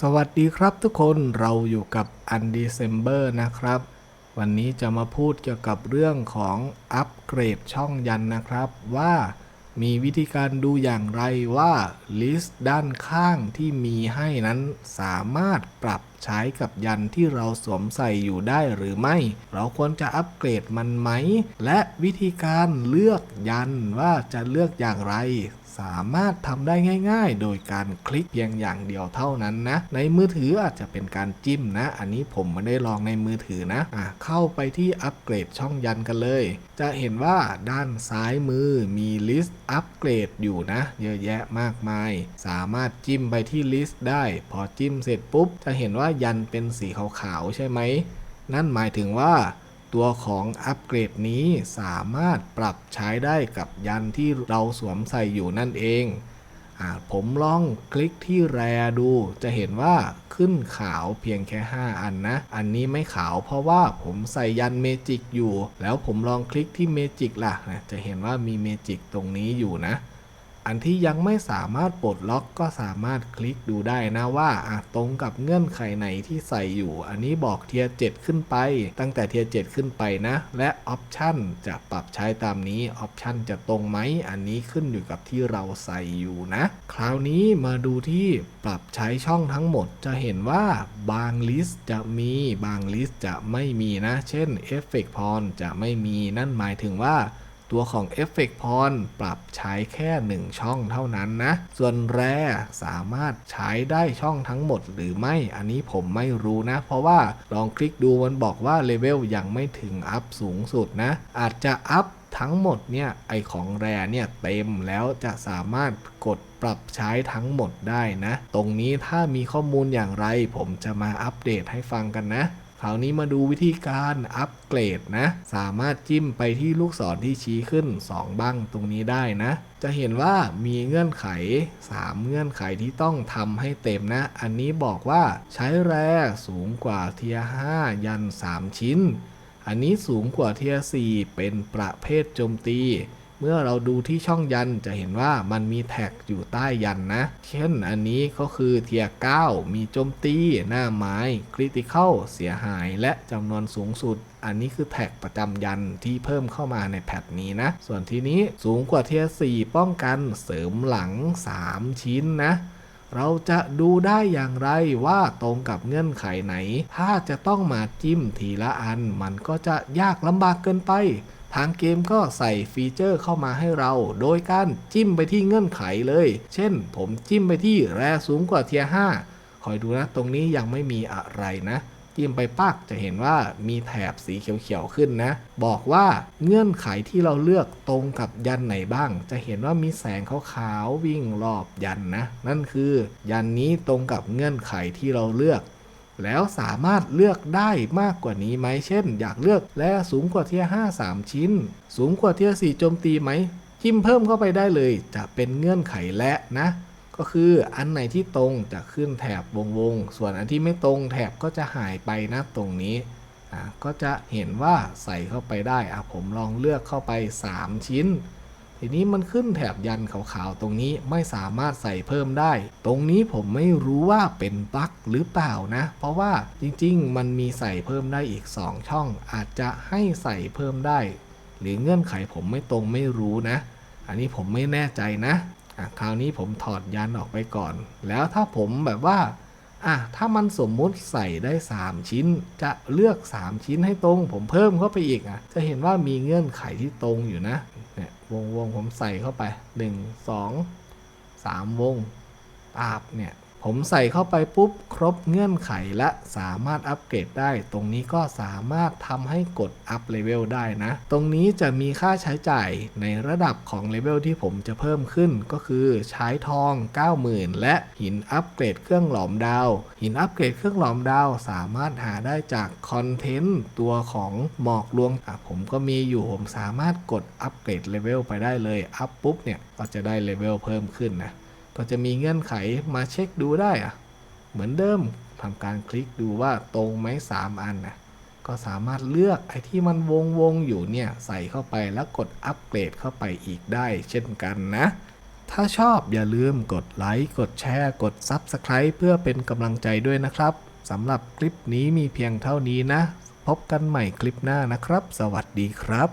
สวัสดีครับทุกคนเราอยู่กับอันดีเซมเบอร์นะครับ วันนี้จะมาพูดเกี่ยวกับเรื่องของอัปเกรดช่องยันนะครับ ว่ามีวิธีการดูอย่างไรว่าลิสต์ด้านข้างที่มีให้นั้นสามารถปรับ ใช้กับยันที่เราสวมใส่อยู่ได้หรือไม่ เราควรจะอัปเกรดมันไหม และวิธีการเลือกยันว่าจะเลือกอย่างไรสามารถทำได้ง่าย ๆ โดยการคลิกเพียงอย่างเดียวเท่านั้นนะ ในมือถืออาจจะเป็นการจิ้มนะ อันนี้ผมไม่ได้ลองในมือถือนะอะเข้าไปที่อัปเกรดช่องยันกันเลย จะเห็นว่าด้านซ้ายมือมีลิสต์อัปเกรดอยู่นะ เยอะแยะมากมาย สามารถจิ้มไปที่ลิสต์ได้ พอจิ้มเสร็จปุ๊บ จะเห็นว่ายันเป็นสีขาวๆใช่ไหม นั่นหมายถึงว่าตัวของอัปเกรดนี้สามารถปรับใช้ได้กับยันที่เราสวมใส่อยู่นั่นเองอผมลองคลิกที่แรดูจะเห็นว่าขึ้นขาวเพียงแค่ 5 อันนะ อันนี้ไม่ขาวเพราะว่าผมใส่ยันเมจิกอยู่ แล้วผมลองคลิกที่เมจิกล่ะนะจะเห็นว่ามีเมจิกตรงนี้อยู่นะ อันที่ยังไม่สามารถปลดล็อกก็สามารถคลิกดูได้นะว่าอะตรงกับเงื่อนไขไหนที่ใส่อยู่ อันนี้บอกเทียร์7ขึ้นไป ตั้งแต่เทียร์7ขึ้นไปนะ และออปชันจะปรับใช้ตามนี้ออปชันจะตรงไหม อันนี้ขึ้นอยู่กับที่เราใส่อยู่นะ คราวนี้มาดูที่ปรับใช้ช่องทั้งหมด จะเห็นว่าบางลิสต์จะมีบางลิสต์จะไม่มีนะ เช่นเอฟเฟกพรจะไม่มีนั่นหมายถึงว่า ตัวของ Effect p o n ปรับใช้แค่ 1 ช่องเท่านั้นนะ ส่วนแรสามารถใช้ได้ช่องทั้งหมดหรือไม่อันนี้ผมไม่รู้นะ เพราะว่าลองคลิกดูมันบอกว่าเลเวลยังไม่ถึงอัพสูงสุดนะ อาจจะอัพทั้งหมดเนี่ยไอของแรเนี่ยเต็มแล้วจะสามารถกดปรับใช้ทั้งหมดได้นะ ตรงนี้ถ้ามีข้อมูลอย่างไรผมจะมาอัปเดตให้ฟังกันนะ คราวนี้มาดูวิธีการอัปเกรดนะ สามารถจิ้มไปที่ลูกศรที่ชี้ขึ้น 2 บ้างตรงนี้ได้นะ จะเห็นว่ามีเงื่อนไข 3 เงื่อนไขที่ต้องทำให้เต็มนะ อันนี้บอกว่าใช้แร่สูงกว่าเทียร์5ยัน 3 ชิ้น อันนี้สูงกว่าเทียร์4เป็นประเภทโจมตี เมื่อเราดูที่ช่องยันจะเห็นว่ามันมีแท็กอยู่ใต้ยันนะ เช่นอันนี้ก็คือเทียร์9มีโจมตี หน้าไม้คริติคอลเสียหายและจำนวนสูงสุดอันนี้คือแท็กประจำยันที่เพิ่มเข้ามาในแพทนี้นะ ส่วนทีนี้สูงกว่าเทียร์4ป้องกันเสริมหลัง 3 ชิ้นนะ เราจะดูได้อย่างไรว่าตรงกับเงื่อนไขไหน ถ้าจะต้องมาจิ้มทีละอันมันก็จะยากลำบากเกินไป ทางเกมก็ใส่ฟีเจอร์เข้ามาให้เรา โดยการจิ้มไปที่เงื่อนไขเลย เช่น ผมจิ้มไปที่แรสูงกว่าเทียร์5คอยดูนะ ตรงนี้ยังไม่มีอะไรนะ จิ้มไปปักจะเห็นว่ามีแถบสีเขียวๆขึ้นนะ บอกว่าเงื่อนไขที่เราเลือกตรงกับยันไหนบ้าง จะเห็นว่ามีแสงขาวๆวิ่งรอบยันนะ นั่นคือ ยันนี้ตรงกับเงื่อนไขที่เราเลือก แล้วสามารถเลือกได้มากกว่านี้ไหม เช่น อยากเลือกและสูงกว่าเทียร์5 3 ชิ้น สูงกว่าเทียร์4โจมตีไหม จิ้มเพิ่มเข้าไปได้เลย จะเป็นเงื่อนไขและนะ ก็คืออันไหนที่ตรงจะขึ้นแถบวงวงๆส่วนอันที่ไม่ตรงแถบก็จะหายไปนะตรงนี้ ก็จะเห็นว่าใส่เข้าไปได้อะผมลองเลือกเข้าไป 3 ชิ้น ทีนี้มันขึ้นแถบยันขาวๆตรงนี้ไม่สามารถใส่เพิ่มได้ ตรงนี้ผมไม่รู้ว่าเป็นบั๊กหรือเปล่านะ เพราะว่าจริงๆ มันมีใส่เพิ่มได้อีก 2 ช่อง อาจจะให้ใส่เพิ่มได้ หรือเงื่อนไขผมไม่ตรงไม่รู้นะ อันนี้ผมไม่แน่ใจนะะคราวนี้ผมถอดยันออกไปก่อน แล้วถ้าผมแบบว่าอะถ้ามันสมมุติใส่ได้ 3 ชิ้น จะเลือก 3 ชิ้นให้ตรง ผมเพิ่มเข้าไปอีกอะ จะเห็นว่ามีเงื่อนไขที่ตรงอยู่นะ เนี่ยวงวงผมใส่เข้าไป 1 2 3 วงปาบเนี่ย ผมใส่เข้าไปปุ๊บครบเงื่อนไขและสามารถอัปเกรดได้ ตรงนี้ก็สามารถทำให้กดอัพเลเวลได้นะ ตรงนี้จะมีค่าใช้จ่ายในระดับของเลเวลที่ผมจะเพิ่มขึ้นก็คือใช้ทอง 90,000 และหินอัปเกรดเครื่องหลอมดาว หินอัปเกรดเครื่องหลอมดาวสามารถหาได้จากคอนเทนต์ตัวของหมอกลวงอะผมก็มีอยู่ผมสามารถกดอัปเกรดเลเวลไปได้เลย อัพปุ๊บเนี่ยก็จะได้เลเวลเพิ่มขึ้นนะ ก็จะมีเงื่อนไขมาเช็คดูได้อะเหมือนเดิมทำการคลิกดูว่าตรงไหม3 อันนะก็สามารถเลือกไอ้ที่มันวงวงๆอยู่เนี่ยใส่เข้าไปแล้วกดอัปเกรดเข้าไปอีกได้ เช่นกันนะ ถ้าชอบอย่าลืมกดไลค์กดแชร์กด Subscribe เพื่อเป็นกำลังใจด้วยนะครับสำหรับคลิปนี้มีเพียงเท่านี้นะ พบกันใหม่คลิปหน้านะครับ สวัสดีครับ